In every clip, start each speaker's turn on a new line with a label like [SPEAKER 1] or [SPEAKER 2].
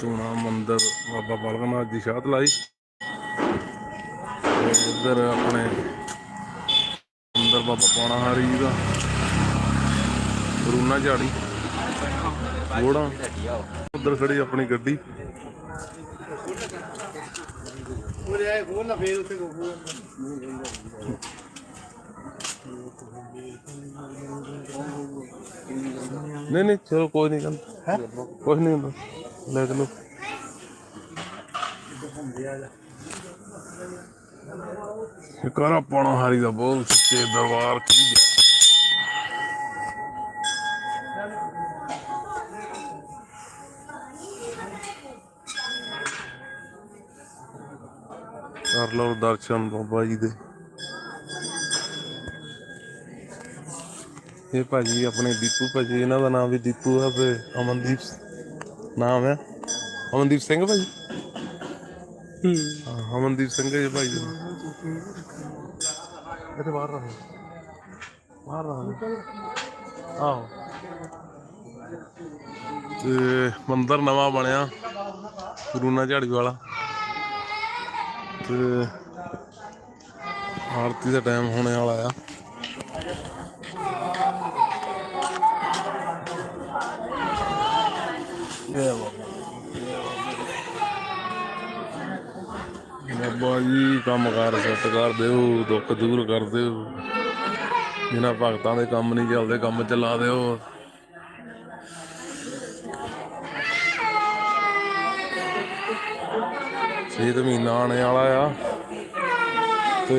[SPEAKER 1] ਧੂਣਾ ਮੰਦਿਰ ਬਾਬਾ ਬਲਗਨਾਥ ਦੀ ਸ਼ਾਹਤ ਲਾਈ ਤੇ ਇੱਧਰ ਆਪਣੇ ਅੰਦਰ ਬਾਬਾ ਪੌਣਾ ਹਾਰੀ ਜੀ ਦਾ। ਰੂਨਾ ਝਾੜੀ। ਘੋੜਾ ਉੱਧਰ ਖੜੀ ਆਪਣੀ ਗੱਡੀ। ਨਹੀਂ ਨਹੀਂ ਚਲੋ ਕੋਈ ਨਹੀਂ ਕੁਝ ਨਹੀਂ ਹੁੰਦਾ। ਲੈ ਚਲੋ ਸ਼ਿਕਾਰਾ ਪਾਉਣਾ ਹਾਰੀ ਦਾ ਬੋਲ ਸੱਚੇ ਦਰਬਾਰ ਕੀ ਜੈ ਕਰ ਲਓ ਦਰਸ਼ਨ ਬਾਬਾ ਜੀ ਦੇ। ਇਹ ਭਾਜੀ ਆਪਣੇ ਦੀਪੂ ਭਾਜੀ, ਇਹਨਾਂ ਦਾ ਨਾਮ ਵੀ ਦੀਪੂ ਹੈ ਤੇ ਅਮਨਦੀਪ ਨਾਮ ਹੈ? ਅਮਨਦੀਪ ਸਿੰਘ ਭਾਜੀ ਹਾਂ। ਅਮਨਦੀਪ ਸਿੰਘ ਹੈ ਜੀ ਭਾਈ ਜੀ। ਇੱਥੇ ਬਾਹਰ ਰਹੋ। ਬਾਹਰ ਰਹੋ। ਆਹੋ ਤੇ ਮੰਦਿਰ ਨਵਾਂ ਬਣਿਆ ਗੁਰੂਨਾ ਝਾੜੀ ਵਾਲਾ। ਤੇ ਆਰਤੀ ਦਾ ਟਾਈਮ ਹੋਣੇ ਵਾਲਾ ਆ। ਬਾਬਾ ਜੀ ਕੰਮ ਕਾਰ ਸੱਤ ਕਰ ਦਿਓ, ਦੁੱਖ ਦੂਰ ਕਰ ਦਿਓ। ਜਿਨ੍ਹਾਂ ਭਗਤਾਂ ਦੇ ਕੰਮ ਨਹੀਂ ਚੱਲਦੇ, ਕੰਮ ਚਲਾ ਦਿਓ। ਛੇ ਤੇ ਮਹੀਨਾ ਆਣੇ ਵਾਲਾ ਆ, ਤੇ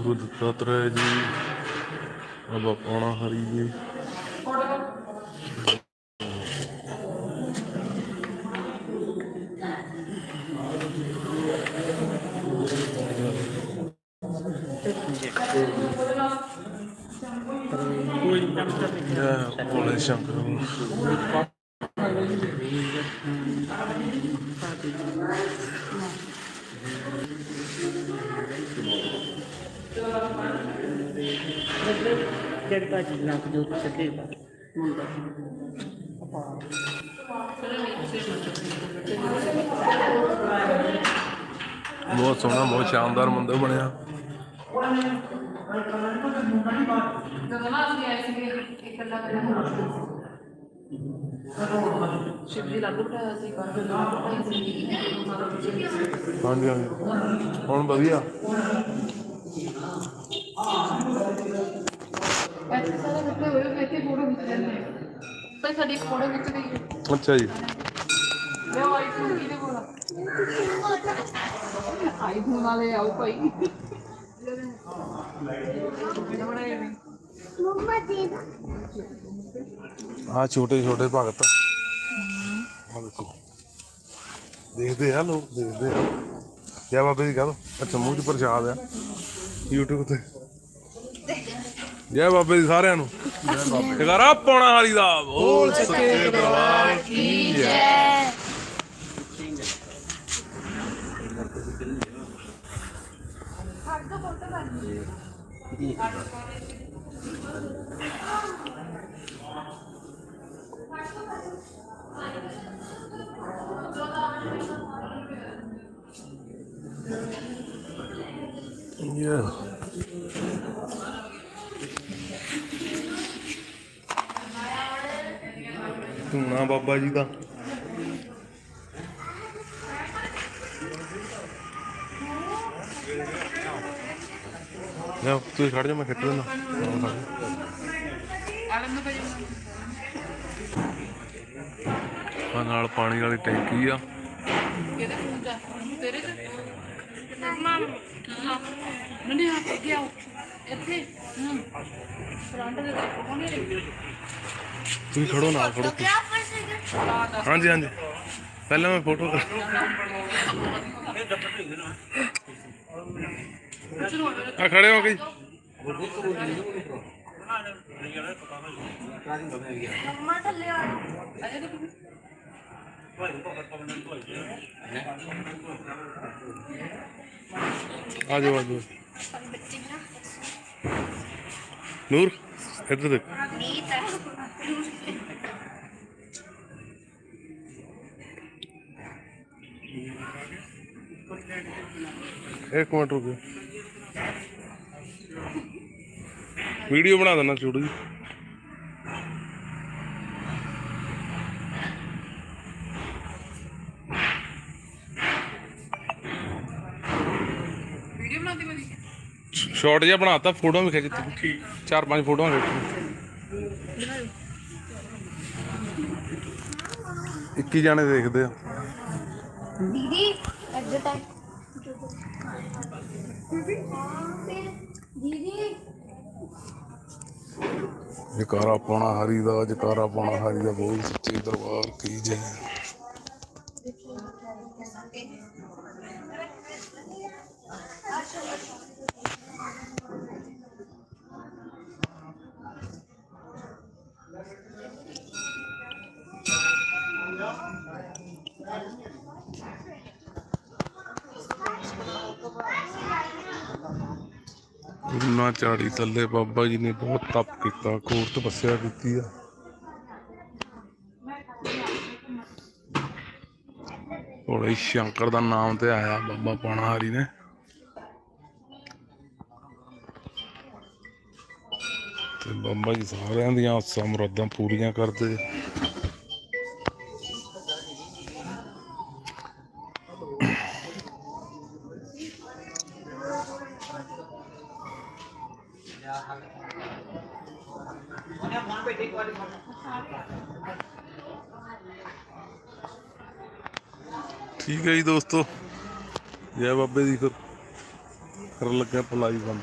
[SPEAKER 1] ਗੁਰੂ ਦત્ਤਾਤਰੇయ ਜੀ ਬਾਬਾ ਪੌਣਾ ਹਰੀ ਜੀ ਜੈ ਭੋਲੇ ਸ਼ੰਕਰ
[SPEAKER 2] ਜਗਤਾ ਜੀ ਲੱਖ ਜੋ ਸਕੇਗਾ ਮੁੰਡਾ।
[SPEAKER 1] ਬਹੁਤ ਸੋਹਣਾ, ਬਹੁਤ ਸ਼ਾਨਦਾਰ ਮੰਦਿਰ ਬਣਿਆ।
[SPEAKER 3] ਜਦੋਂ ਲਾਗੂ ਬਿਠਾਇਆ ਸੀ ਕਰ
[SPEAKER 1] ਹਾਂਜੀ ਹਾਂਜੀ। ਹੁਣ ਵਧੀਆ
[SPEAKER 3] ਇੱਥੇ ਸਾਰੇ ਬੈਠੇ ਹੋਏ ਹੋਏ ਇੱਥੇ ਫੋਟੋ ਖਿੱਚ ਲੈਂਦੇ ਆ ਭਾਈ ਸਾਡੀ ਇੱਕ ਫੋਟੋ ਖਿੱਚ ਲਈ
[SPEAKER 1] ਅੱਛਾ ਜੀ।
[SPEAKER 3] ਲਓ ਆਈਫੋਨ ਕਿਹਦੇ ਕੋਲ ਆਈਫੋਨ ਵਾਲੇ ਆਓ ਭਾਈ ਬਣਾਏ ਨੇ
[SPEAKER 1] ਆ ਛੋਟੇ ਛੋਟੇ ਭਗਤ। ਆ ਦੇਖੋ ਦੇਖਦੇ ਆ ਲੋਕ, ਦੇਖਦੇ ਆ। ਜੈ ਬਾਬੇ ਦੀ ਗੱਲ? ਅੱਛਾ, ਮੂੰਹ 'ਚ ਪ੍ਰਸ਼ਾਦ ਆ। YouTube ਤੇ। ਜੈ ਬਾਬੇ ਦੀ ਸਾਰਿਆਂ ਨੂੰ। ਜਗਾਰਾ ਪੌਣਾ ਹਾਲੀ ਦਾ ਬੋਲ ਸੱਚੇ ਦਰਬਾਰ ਕੀ ਜੈ Yeah. ਧੂਣਾ ਬਾਬਾ ਜੀ ਦਾ। ਲੈ ਤੂੰ ਖੜ ਜਾ ਮੈਂ ਖਿੱਚ ਦਿੰਦਾ ਆ ਨਾਲ ਪਾਣੀ ਵਾਲੀ ਟੈਂਕੀ ਆ।
[SPEAKER 3] ਕਿਹਦੇ ਫੋਨ ਚ ਤੇਰੇ ਚ? ਮਾਮ। ਨੰਨੇ ਆ ਗਿਆ ਇੱਥੇ ਹੂੰ। ਫਰੰਟ ਦੇ ਤੇ ਕੋਣੀ ਰਹੀ
[SPEAKER 1] ਤੁਸੀਂ ਖੜੋ ਨਾ ਖੜੋ। ਹਾਂਜੀ ਹਾਂਜੀ। ਪਹਿਲਾਂ ਮੈਂ ਫੋਟੋ ਆ ਖੜੇ ਹੋ ਗਈ ਆ ਜਾਓ। ਆ ਜਾਓ ਨੂਰ ਇੱਧਰ നൂർ എടുത്തത് एक मिनट रुको वीडियो बना देना छोड़
[SPEAKER 3] जी वीडियो बनाते
[SPEAKER 1] ਸ਼ਾਰਟ ਜਿਹਾ ਬਣਾਤਾ ਫੋਟੋਆਂ ਵੀ ਖਿੱਚ ਠੀਕ। ਚਾਰ ਪੰਜ ਫੋਟੋਆਂ ਖਿੱਚ 21 ਜਾਣੇ ਦੇਖਦੇ ਆ।
[SPEAKER 4] ਦੀਦੀ ਇੱਧਰ ਤੱਕ ਦੀਦੀ।
[SPEAKER 1] ਜਕਾਰਾ ਪਾਉਣਾ ਹਰੀ ਦਾ ਜਕਾਰਾ ਪਾਉਣਾ ਹਰੀ ਦਾ ਬੋਲ ਸੱਚੇ ਦਰਬਾਰ ਕੀ ਜੈ। ਉਹਨਾਂ ਝਾੜੀ ਥੱਲੇ ਬਾਬਾ ਜੀ ਨੇ ਬਹੁਤ ਤਪ ਕੀਤਾ ਘੋਰ ਤਪੱਸਿਆ ਕੀਤੀ ਆ। ਭੋਲੇ ਸ਼ੰਕਰ ਦਾ ਨਾਮ ਤੇ ਆਇਆ ਬਾਬਾ ਪਾਣਾ ਨੇ। ਤੇ ਬਾਬਾ ਜੀ ਸਾਰਿਆਂ ਦੀਆਂ ਆਸਾਂ ਮੁਰਾਦਾਂ ਪੂਰੀਆਂ ਕਰਦੇ। ਠੀਕ ਹੈ ਜੀ ਦੋਸਤੋ। ਜੈ ਬਾਬੇ ਦੀ ਫਿਰ। ਕਰਨ ਲੱਗਿਆ ਪਲਾਈ ਬੰਦ।